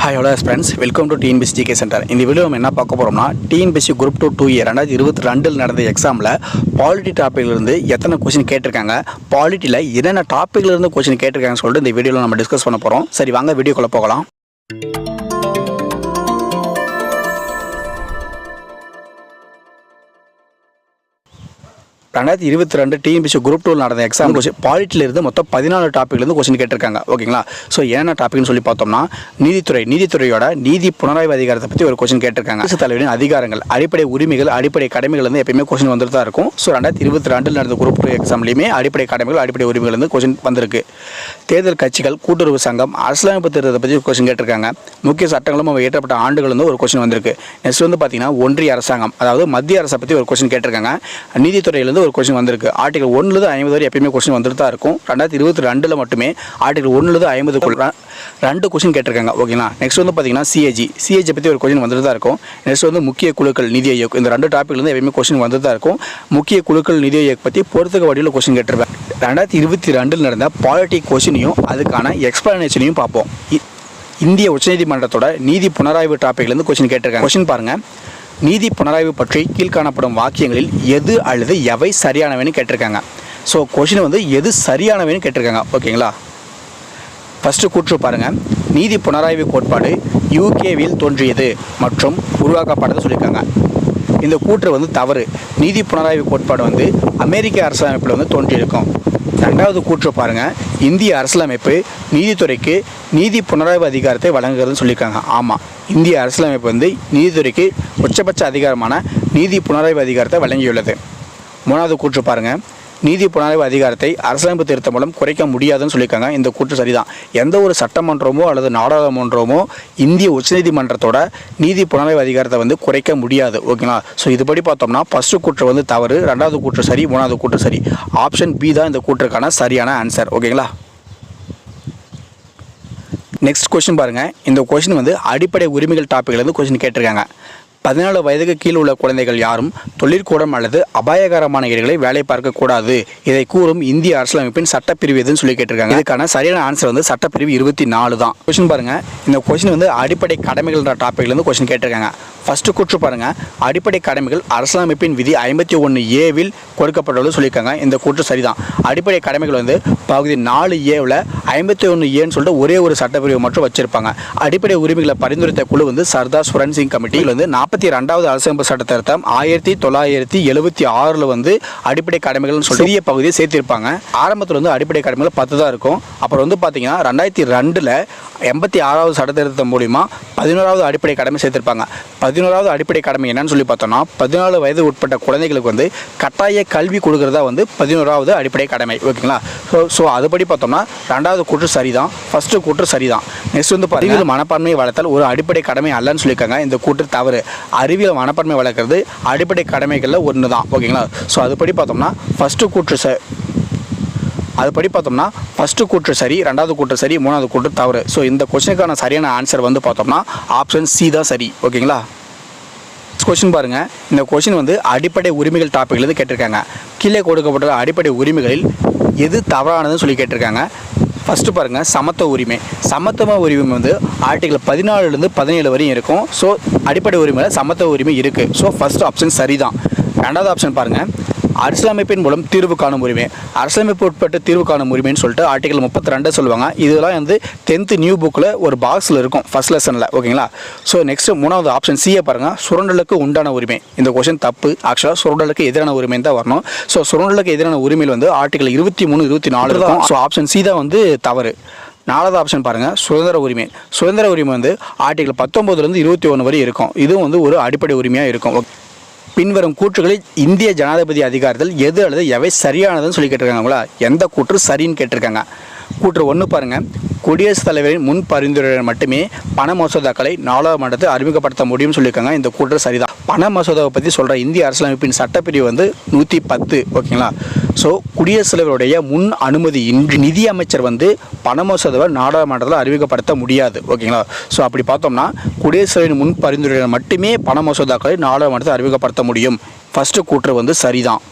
Hi hello friends welcome to TNPSC TK centre இந்த video நம்ம என்ன பார்க்க போகிறோம்னா TNPSC group two two year ரெண்டாயிரத்தி இருபத்தி ரெண்டில் நடந்த எக்ஸாமில் பாலிட்டி டாப்பிக்லேருந்து எத்தனை கொஸ்டின் கேட்டிருக்காங்க பாலிட்டியில் என்னென்ன டாப்பிக்லேருந்து கொஸ்டின் கேட்டிருக்காங்கன்னு சொல்லிட்டு இந்த வீடியோவில் நம்ம டிஸ்கஸ் பண்ண போகிறோம் சரி வாங்க வீடியோக்குள்ளே போகலாம். ரெண்டாயிரத்தி இருபத்தி ரெண்டு டிஎன்பிசி குரூப் டூ நடந்த எக்ஸாம் கொஸ்டின் பாலிட்டில இருந்து மொத்தம் பதினாலு டாப்பிக்லேருந்து கொஸ்டின் கேட்டிருக்காங்க. ஓகேங்களா ஸோ என்னென்ன டாபிக்னு சொல்லி பார்த்தோம்னா நீதித்துறை நீதித்துறையோட நீதி புனராய்வு அதிகாரத்தை பற்றி ஒரு கொஸ்டின் கேட்டிருக்காங்க. அரசு தலைவரின் அதிகாரங்கள் அடிப்படை உரிமைகள் அடிப்படை கடமைகள் வந்து எப்பயுமே கொஸ்டின் வந்துட்டு தான் இருக்கும். ஸோ ரெண்டாயிரத்தி இருபத்தி ரெண்டில் நடந்த குரூப் டூ எக்ஸாம்லையுமே அடிப்படை கடமைகள் அடிப்படை உரிமைகள் வந்து கொஸ்டின் வந்திருக்கு. தேர்தல் கட்சிகள் கூட்டுறவு சங்கம் அரசியலமைப்பு திருத்தத்தை பற்றி கொஸ்டின் கேட்டிருக்காங்க. முக்கிய சட்டங்களும் அவை இயற்றப்பட்ட ஆண்டுகள் வந்து ஒரு கொஸ்டின் வந்திருக்கு. நெக்ஸ்ட் வந்து பார்த்தீங்கன்னா ஒன்றிய அரசாங்கம் அதாவது மத்திய அரசை பற்றி ஒரு கொஸ்டின் கேட்டிருக்காங்க. நீதித்துறையிலேருந்து ஒரு கொஸ்டின் வந்திருக்கு. ஆர்டிகல் ஒன்றுலேருந்து ஐம்பது வரை எப்பயுமே கொஸ்டின் வந்துட்டு தான் இருக்கும். ரெண்டாயிரத்தி இருபத்தி ரெண்டில் மட்டுமே ஆர்டிகல் ஒன்றுலேருந்து ஐம்பதுக்குள்ள ரெண்டு கொஸ்டின் கேட்டிருக்காங்க. ஓகேங்களா நெக்ஸ்ட் வந்து பார்த்தீங்கன்னா சிஏஜி சிஏஜி பற்றி ஒரு கொஸ்டின் வந்துட்டு தான் இருக்கும். நெக்ஸ்ட் வந்து முக்கிய குழுக்கள் நிதி ஆயோக். இந்த ரெண்டு டாப்பிக்லேருந்து எப்பயுமே கொஸ்டின் வந்துட்டு தான் இருக்கும். முக்கிய குழுக்கள் நிதி ஆயோக் பற்றி பொறுத்துக்க வடிவில் கொஸ்டின் கேட்டிருப்பேன் ரெண்டாயிரத்தி இருபத்தி ரெண்டில் நடந்த பாலிட்டிக் கொஸ்டினையும் அதுக்கான எக்ஸ்பிளனேஷனையும் பார்ப்போம். இ- இந்திய உச்சநீதிமன்றத்தோட நீதி புனராய்வு டாப்பிக்லேருந்து கொஸ்டின் கேட்டிருக்காங்க. கொஸ்டின் பாருங்கள் நீதி புனராய்வு பற்றி கீழ்காணப்படும் வாக்கியங்களில் எது அல்லது எவை சரியானவைன்னு கேட்டிருக்காங்க. ஸோ கொஷின் வந்து எது சரியானவைன்னு கேட்டிருக்காங்க. ஓகேங்களா ஃபஸ்ட்டு கூற்று பாருங்கள் நீதி புனராய்வு கோட்பாடு யூகேவில் தோன்றியது மற்றும் உருவாக்கப்பட்டது சொல்லியிருக்காங்க. இந்த கூற்று வந்து தவறு. நீதி புனராய்வு கோட்பாடு வந்து அமெரிக்க அரசமைப்பில் வந்து தோன்றியிருக்கும். ரெண்டாவது கூற்று பாருங்க. இந்திய அரசியலமைப்பு நீதித்துறைக்கு நீதி புனராய்வு அதிகாரத்தை வழங்குகிறதுன்னு சொல்லியிருக்காங்க. ஆமாம் இந்திய அரசியலமைப்பு வந்து நீதித்துறைக்கு உச்சபட்ச அதிகாரமான நீதி புனராய்வு அதிகாரத்தை வழங்கியுள்ளது. மூணாவது கூற்று பாருங்கள் நீதி புலனாய்வு அதிகாரத்தை அரசமைப்பு திருத்தம் மூலம் குறைக்க முடியாதுன்னு சொல்லியிருக்காங்க. இந்த கூற்று சரிதான். எந்த ஒரு சட்டமன்றமோ அல்லது நாடாளுமன்றமோ இந்திய உச்சநீதிமன்றத்தோட நீதி புலனாய்வு அதிகாரத்தை வந்து குறைக்க முடியாது. ஓகேங்களா? ஸோ இதுபடி பார்த்தோம்னா ஃபஸ்ட்டு கூற்று வந்து தவறு ரெண்டாவது கூற்று சரி மூணாவது கூற்று சரி. ஆப்ஷன் பி தான் இந்த கூற்றுக்கான சரியான ஆன்சர் ஓகேங்களா? நெக்ஸ்ட் கொஷின் பாருங்கள் இந்த கொஷின் வந்து அடிப்படை உரிமைகள் டாப்பிக்லேருந்து கொஷின் கொஸ்டின் கேட்டிருக்காங்க. பதினாலு வயதுக்கு கீழ் உள்ள குழந்தைகள் யாரும் தொழிற்கூடம் அல்லது அபாயகரமான இடங்களை வேலை பார்க்கக்கூடாது இதை கூறும் இந்திய அரசியலமைப்பின் சட்டப்பிரிவு எதுன்னு சொல்லி கேட்டிருக்காங்க. இதுக்கான சரியான ஆன்சர் வந்து சட்டப்பிரிவு இருபத்தி நாலு தான். கொஸ்டின் பாருங்க. இந்த கொஸ்டின் வந்து அடிப்படை கடமைகள்ன்ற டாப்பிக்ல இருந்து கொஸ்டின் கேட்டிருக்காங்க. ஃபர்ஸ்ட்டு கூற்று பாருங்க. அடிப்படை கடமைகள் அரசியலமைப்பின் விதி ஐம்பத்தி ஒன்று ஏவில் கொடுக்கப்பட்டுள்ளது சொல்லியிருக்காங்க. இந்த கூற்று சரிதான். அடிப்படை கடமைகள் வந்து பகுதி நாலு ஏவில் ஐம்பத்தி ஒன்று ஏன்னு சொல்லிட்டு ஒரே ஒரு சட்டப்பிரிவு மட்டும் வச்சிருப்பாங்க. அடிப்படை உரிமைகளை பரிந்துரைத்த குழு வந்து சர்தார் சுரன் சிங் கமிட்டியில் வந்து நாற்பது நாற்பத்தி ரெண்டாவது அரசியலமைப்பு சட்ட திருத்தம் ஆயிரத்தி தொள்ளாயிரத்தி எழுபத்தி ஆறில் வந்து அடிப்படை கடமைகள்னு சொல்லி சிறிய பகுதியை சேர்த்திருப்பாங்க. ஆரம்பத்தில் வந்து அடிப்படை கடமைகள் பத்து தான் இருக்கும். அப்புறம் வந்து பார்த்தீங்கன்னா ரெண்டாயிரத்தி ரெண்டில் எண்பத்தி ஆறாவது சட்ட திருத்தம் மூலிமா பதினோராவது அடிப்படை கடமை சேர்த்திருப்பாங்க. பதினோராவது அடிப்படை கடமை என்னன்னு சொல்லி பார்த்தோம்னா பதினாலு வயது உட்பட்ட குழந்தைகளுக்கு வந்து கட்டாய கல்வி கொடுக்கறதா வந்து பதினோராவது அடிப்படை கடமை. ஓகேங்களா? ஸோ ஸோ அதுபடி பார்த்தோம்னா ரெண்டாவது கூற்று சரிதான். ஃபஸ்ட்டு கூற்று சரிதான். நெக்ஸ்ட் வந்து பாருங்க, அறிவியல் மனப்பான்மையை வளர்த்தல் ஒரு அடிப்படை கடமை அல்லன்னு சொல்லியிருக்காங்க. இந்த கூற்று தவறு. அறிவியல் மனப்பான்மை வளர்க்குறது அடிப்படை கடமைகளில் ஒன்று தான் ஓகேங்களா ஸோ அதுபடி பார்த்தோம்னா ஃபஸ்ட்டு கூற்று ச அதுபடி பார்த்தோம்னா ஃபஸ்ட்டு கூற்று சரி ரெண்டாவது கூற்று சரி மூணாவது கூற்று தவறு. ஸோ இந்த கொஸ்டினுக்கான சரியான ஆன்சர் வந்து பார்த்தோம்னா ஆப்ஷன் சி தான் சரி. ஓகேங்களா? கொஸ்டின் பாருங்கள் இந்த கொஸ்டின் வந்து அடிப்படை உரிமைகள் டாப்பிக்லேருந்து கேட்டிருக்காங்க. கீழே கொடுக்கப்பட்ட அடிப்படை உரிமைகளில் எது தவறானதுன்னு சொல்லி கேட்டிருக்காங்க. ஃபஸ்ட்டு பாருங்கள் சமத்துவ உரிமை. சமத்துவ உரிமை வந்து ஆர்டிகல் பதினாலுலேருந்து பதினேழு வரையும் இருக்கும். ஸோ அடிப்படை உரிமையில் சமத்துவ உரிமை இருக்குது ஸோ ஃபஸ்ட் ஆப்ஷன் சரிதான். ரெண்டாவது ஆப்ஷன் பாருங்கள் அரசியலமைப்பின் மூலம் தீர்வு காணும் உரிமை அரசியலமைப்பு உட்பட்டு தீர்வு காணும் உரிமைன்னு சொல்லிட்டு ஆர்டிகல் முப்பத்தி ரெண்டு சொல்லுவாங்க. இதெல்லாம் வந்து டென்த்து நியூ புக்கில் ஒரு பாக்ஸில் இருக்கும் ஃபர்ஸ்ட் லெசனில் ஓகேங்களா? ஸோ நெக்ஸ்ட் மூணாவது ஆப்ஷன் சியை பாருங்கள் சுரண்டலுக்கு உண்டான உரிமை. இந்த கொஸ்டின் தப்பு. ஆக்சுவலாக சுரண்டலுக்கு எதிரான உரிமை தான் வரணும். ஸோ சுரண்டலுக்கு எதிரான உரிமையில் வந்து ஆர்டிகல் இருபத்தி மூணு இருபத்தி நாலு இருக்கும். ஸோ ஆப்ஷன் சி தான் வந்து தவறு. நாலாவது ஆப்ஷன் பாருங்கள் சுதந்திர உரிமை. சுதந்திர உரிமை வந்து ஆர்டிகல் பத்தொம்போதுலேருந்து இருபத்தி ஒன்று வரை இருக்கும். இதுவும் வந்து ஒரு அடிப்படை உரிமையாக இருக்கும். பின்வரும் கூற்றுகளில் இந்திய ஜனாதிபதி அதிகாரத்தில் எது அல்லது எவை சரியானதுன்னு சொல்லி கேட்டிருக்காங்களா எந்த கூற்று சரின்னு கேட்டிருக்காங்க. கூற்று ஒன்று பாருங்கள் குடியரசுத் தலைவரின் முன் பரிந்துரையுடன் மட்டுமே பண மசோதாக்களை நாடாளுமன்றத்தில் அறிமுகப்படுத்த முடியும்னு சொல்லியிருக்காங்க. இந்த கூற்று சரிதான். பண மசோதாவை பற்றி சொல்கிற இந்திய அரசியலமைப்பின் சட்டப்பிரிவு வந்து நூற்றி பத்து ஓகேங்களா? ஸோ குடியரசுத் தலைவருடைய முன் அனுமதி இன்றி நிதி அமைச்சர் வந்து பண மசோதாவை நாடாளுமன்றத்தில் அறிமுகப்படுத்த முடியாது ஓகேங்களா? ஸோ அப்படி பார்த்தோம்னா குடியரசுத் தலைவரின் முன் பரிந்துரையுடன் மட்டுமே பண மசோதாக்களை நாடாளுமன்றத்தில் அறிமுகப்படுத்த முடியும். ஃபஸ்ட்டு கூற்று வந்து சரிதான்.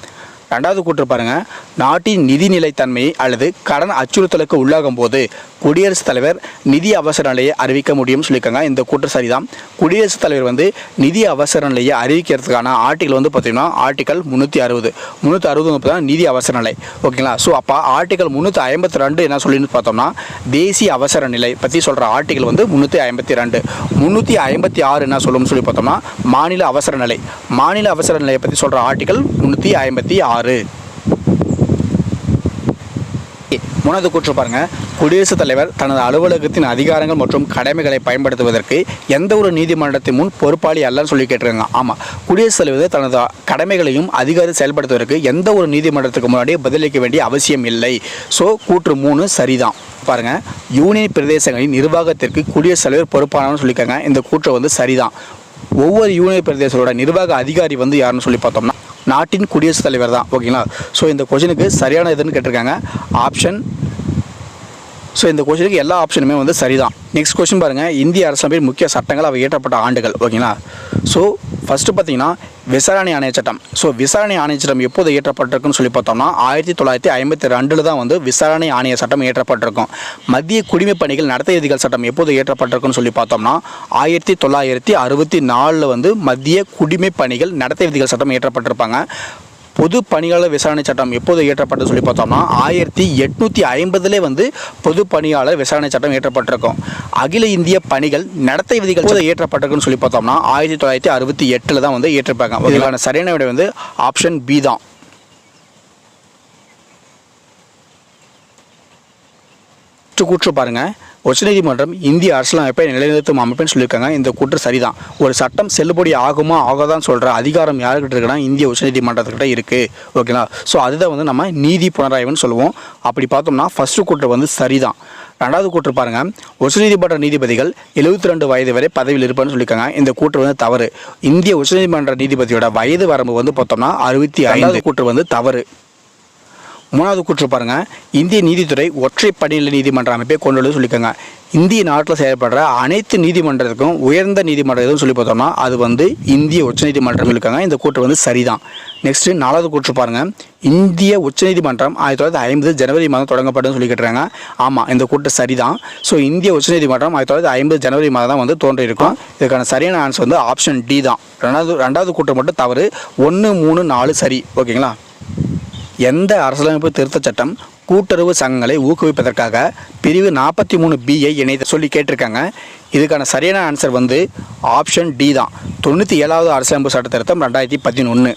ரெண்டாவது கூற்று பாருங்க. நாட்டின் நிதி நிலைத்தன்மை அல்லது கடன் அச்சுறுத்தலுக்கு உள்ளாகும் போது குடியரசுத் தலைவர் நிதி அவசர நிலையை அறிவிக்க முடியும்னு சொல்லியிருக்காங்க. இந்த கூற்று சரிதான். குடியரசுத் தலைவர் வந்து நிதி அவசர நிலையை அறிவிக்கிறதுக்கான ஆர்டிகல் வந்து பார்த்தீங்கன்னா ஆர்டிகல் முந்நூற்றி அறுபது. முந்நூற்றி அறுபது வந்து பார்த்தீங்கன்னா நிதி அவசர நிலை. ஓகேங்களா? ஸோ அப்போ ஆர்டிகல் முந்நூற்றி ஐம்பத்தி ரெண்டு என்ன சொல்லின்னு பார்த்தோம்னா தேசிய அவசர நிலை பற்றி சொல்கிற ஆர்டிகல் வந்து முந்நூற்றி ஐம்பத்தி ரெண்டு. முந்நூற்றி ஐம்பத்தி ஆறு என்ன சொல்லும்னு சொல்லி பார்த்தோம்னா மாநில அவசர நிலை. மாநில அவசர நிலையை பற்றி சொல்கிற ஆர்டிகல் முந்நூற்றி ஐம்பத்தி ஆறு. மூணாவது கூற்று பாருங்க. குடியரசுத் தலைவர் தனது அலுவலகத்தின் அதிகாரங்கள் மற்றும் கடமைகளை பயன்படுத்துவதற்கு எந்த ஒரு நீதிமன்றத்தின் முன் பொறுப்பாளி அல்லன்னு சொல்லி கேட்டிருக்காங்க. ஆமாம் குடியரசுத் தலைவர் தனது கடமைகளையும் அதிகாரி செயல்படுத்துவதற்கு எந்த ஒரு நீதிமன்றத்துக்கு முன்னாடி பதிலளிக்க வேண்டிய அவசியம் இல்லை. ஸோ கூற்று மூணு சரிதான். பாருங்க யூனியன் பிரதேசங்களின் நிர்வாகத்திற்கு குடியரசுத் தலைவர் பொறுப்பானு சொல்லியிருக்காங்க. இந்த கூற்று வந்து சரிதான். ஒவ்வொரு யூனியன் பிரதேசத்தோட நிர்வாக அதிகாரி வந்து யாருன்னு சொல்லி பார்த்தோம்னா நாட்டின் குடியரசுத் தலைவர் தான் ஓகேங்களா? ஸோ இந்த கொஷனுக்கு சரியான இதுன்னு கேட்டிருக்காங்க. ஆப்ஷன் ஸோ இந்த கொஷனுக்கு எல்லா ஆப்ஷனுமே வந்து சரிதான். நெக்ஸ்ட் கொஸ்டின் பாருங்கள் இந்திய அரசமைப்பின் முக்கிய சட்டங்கள் அவை இயற்றப்பட்ட ஆண்டுகள் ஓகேங்களா? ஸோ ஃபஸ்ட்டு பார்த்தீங்கன்னா விசாரணை ஆணைய சட்டம். ஸோ விசாரணை ஆணைய சட்டம் எப்போது ஏற்றப்பட்டிருக்குன்னு சொல்லி பார்த்தோம்னா ஆயிரத்தி தொள்ளாயிரத்தி ஐம்பத்தி ரெண்டில் தான் வந்து விசாரணை ஆணைய சட்டம் ஏற்றப்பட்டிருக்கும் மத்திய குடிமை பணிகள் நடத்தை விதிகள் சட்டம் எப்போது ஏற்றப்பட்டிருக்குன்னு சொல்லி பார்த்தோம்னா ஆயிரத்தி தொள்ளாயிரத்தி அறுபத்தி நாலில் வந்து மத்திய குடிமை பணிகள் நடத்தை விதிகள் சட்டம் ஏற்றப்பட்டிருப்பாங்க பொது பணியாளர் விசாரணை சட்டம் எப்போது இயற்றப்பட்டது சொல்லி பார்த்தோம்னா ஆயிரத்தி எட்நூற்றி ஐம்பதுலே வந்து பொது பணியாளர் விசாரணை சட்டம் இயற்றப்பட்டிருக்கும். அகில இந்திய பணிகள் நடத்தை விதிகள் எப்போது இயற்றப்பட்டிருக்குன்னு சொல்லி பார்த்தோம்னா ஆயிரத்தி தொள்ளாயிரத்தி அறுபத்தி எட்டில் தான் வந்து இயற்றிருப்பாங்க. இதுக்கான சரியான விடை வந்து ஆப்ஷன் பி தான். கூற்று கூற்று பாருங்க. உச்சநீதிமன்றம் இந்திய அரசியலமைப்பை நிலைநிறுத்தும் அமைப்புன்னு சொல்லியிருக்காங்க. இந்த கூற்று சரிதான். ஒரு சட்டம் செல்லுபடி ஆகுமா ஆகாதான்னு சொல்கிற அதிகாரம் யாருக்கிட்ட இருக்குன்னா இந்திய உச்சநீதிமன்றத்துக்கிட்ட இருக்குது ஓகேங்களா ஸோ அதுதான் வந்து நம்ம நீதி புனராய்வுன்னு சொல்லுவோம். அப்படி பார்த்தோம்னா ஃபஸ்ட்டு கூற்று வந்து சரிதான். ரெண்டாவது கூற்று பாருங்க. உச்சநீதிமன்ற நீதிபதிகள் எழுபத்தி ரெண்டு வயது வரை பதவியில் இருப்பான்னு சொல்லியிருக்காங்க. இந்த கூற்று வந்து தவறு. இந்திய உச்சநீதிமன்ற நீதிபதியோட வயது வரம்பு வந்து பார்த்தோம்னா அறுபத்தி ஐந்தாவது கூற்று வந்து தவறு. மூணாவது கூற்று பாருங்க. இந்திய நீதித்துறை ஒற்றை படிநிலை நீதிமன்ற அமைப்பை கொண்டுள்ளது சொல்லிக்கோங்க. இந்திய நாட்டில் செயல்படுற அனைத்து நீதிமன்றத்துக்கும் உயர்ந்த நீதிமன்றம் எதுவும் சொல்லி பார்த்தோம்னா அது வந்து இந்திய உச்சநீதிமன்றம் இருக்காங்க. இந்த கூற்று வந்து சரிதான். நெக்ஸ்ட் நாலாவது கூற்று பாருங்க. இந்திய உச்சநீதிமன்றம் ஆயிரத்தி தொள்ளாயிரத்தி ஐம்பது ஜனவரி மாதம் தொடங்கப்பட்டதுன்னு சொல்லி கேட்டுறாங்க ஆமாம் இந்த கூட்டு சரிதான். ஸோ இந்திய உச்சநீதிமன்றம் ஆயிரத்தி தொள்ளாயிரத்தி ஐம்பது ஜனவரி மாதம் தான் வந்து தோன்றியிருக்கும். இதுக்கான சரியான ஆன்சர் வந்து ஆப்ஷன் டி தான். ரெண்டாவது ரெண்டாவது கூட்டம் மட்டும் தவறு. ஒன்று மூணு நாலு சரி. ஓகேங்களா? எந்த அரசியலமைப்பு திருத்தச் சட்டம் கூட்டுறவு சங்கங்களை ஊக்குவிப்பதற்காக பிரிவு நாற்பத்தி மூணு பிஐ இணைத்து சொல்லி கேட்டிருக்காங்க. இதுக்கான சரியான ஆன்சர் வந்து ஆப்ஷன் டி தான். தொண்ணூற்றி ஏழாவது அரசியலமைப்பு சட்ட திருத்தம் ரெண்டாயிரத்தி பதினொன்று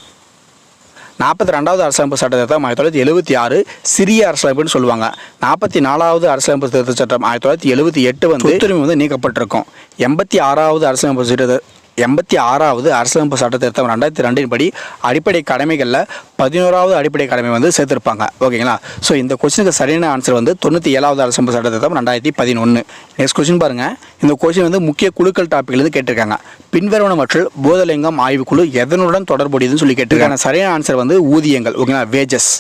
நாற்பத்தி ரெண்டாவது அரசியலமைப்பு சட்ட திருத்தம் ஆயிரத்தி தொள்ளாயிரத்தி எழுபத்தி ஆறு சிறிய அரசியலமைப்புன்னு சொல்லுவாங்க. நாற்பத்தி நாலாவது அரசியலமைப்பு திருத்த சட்டம் ஆயிரத்தி தொள்ளாயிரத்தி எழுபத்தி எட்டு வந்து சொத்துரிமை. வந்து நீக்கப்பட்டிருக்கும். எண்பத்தி ஆறாவது அரசியலமைப்பு சட்ட எண்பத்தி ஆறாவது அரசியலமைப்பு சட்ட திருத்தம் ரெண்டாயிரத்தி ரெண்டின் படி அடிப்படை கடமைகளில் பதினோராவது அடிப்படை கடமை வந்து சேர்த்துருப்பாங்க. ஓகேங்களா? ஸோ இந்த கொஸ்டினுக்கு சரியான ஆன்சர் வந்து தொண்ணூற்றி ஏழாவது அரசியலமைப்பு சட்ட திருத்தம் ரெண்டாயிரத்தி பதினொன்று நெக்ஸ்ட் கொஸ்டின் பாருங்கள் இந்த கொஸ்டின் வந்து முக்கிய குழுக்கள் டாப்பிக்லேருந்து கேட்டிருக்காங்க. பின்வருவனவற்றில் போதலிங்கம் ஆய்வுக்குழு எதனுடன் தொடர்புடையதுன்னு சொல்லி கேட்டிருக்காங்க. சரியான ஆன்சர் வந்து ஊதியங்கள். ஓகேங்களா? வேஜஸ்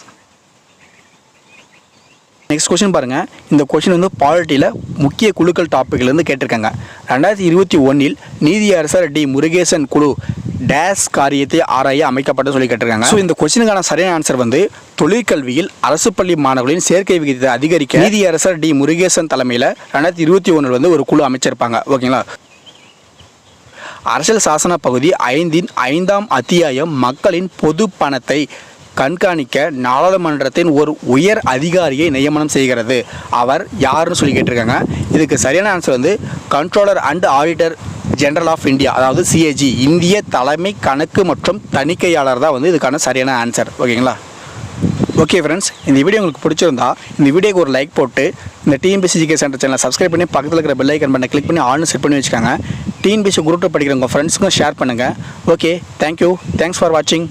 நெக்ஸ்ட் கொஸ்டின் பாருங்கள் இந்த கொஸ்டின் வந்து பாலிட்டியில் முக்கிய குழுக்கள் டாப்பிக்லேருந்து கேட்டிருக்காங்க. ரெண்டாயிரத்தி இருபத்தி ஒன்றில் நீதியரசர் டி முருகேசன் குழு டேஸ் காரியத்தை ஆராய அமைக்கப்பட்டு சொல்லி கேட்டிருக்காங்க. ஸோ இந்த கொஸ்டினுக்கான சரியான ஆன்சர் வந்து தொழிற்கல்வியில் அரசு பள்ளி மாணவர்களின் சேர்க்கை விகிதத்தை அதிகரிக்க நீதியரசர் டி முருகேசன் தலைமையில் ரெண்டாயிரத்தி இருபத்தி ஒன்றில் வந்து ஒரு குழு அமைச்சிருப்பாங்க. ஓகேங்களா அரசியல் சாசன பகுதி ஐந்தின் ஐந்தாம் அத்தியாயம் மக்களின் பொது பணத்தை கண்காணிக்க நாடாளுமன்றத்தின் ஒரு உயர் அதிகாரியை நியமனம் செய்கிறது. அவர் யாருன்னு சொல்லி கேட்டிருக்காங்க. இதுக்கு சரியான ஆன்சர் வந்து controller and auditor general of India அதாவது சிஏஜி இந்திய தலைமை கணக்கு மற்றும் தணிக்கையாளர் தான் வந்து இதுக்கான சரியான ஆன்சர் ஓகேங்களா ஓகே ஃப்ரெண்ட்ஸ் இந்த வீடியோ உங்களுக்கு பிடிச்சிருந்தா இந்த வீடியோக்கு ஒரு லைக் போட்டு இந்த டிஎன்பிசிஜிகே சென்டர் சேனலை சப்ஸ்கிரைப் பண்ணி பக்கத்தில் இருக்கிற பெல் ஐக்கன் பண்ண கிளிக் பண்ணி ஆல்னு செட் பண்ணி வச்சுக்கோங்க. டிஎன்பிசி குரூப்பில் படிக்கிற உங்கள் ஃப்ரெண்ட்ஸுக்கும் ஷேர் பண்ணுங்கள் ஓகே தேங்க்யூ தேங்க்ஸ் ஃபார் வாட்சிங்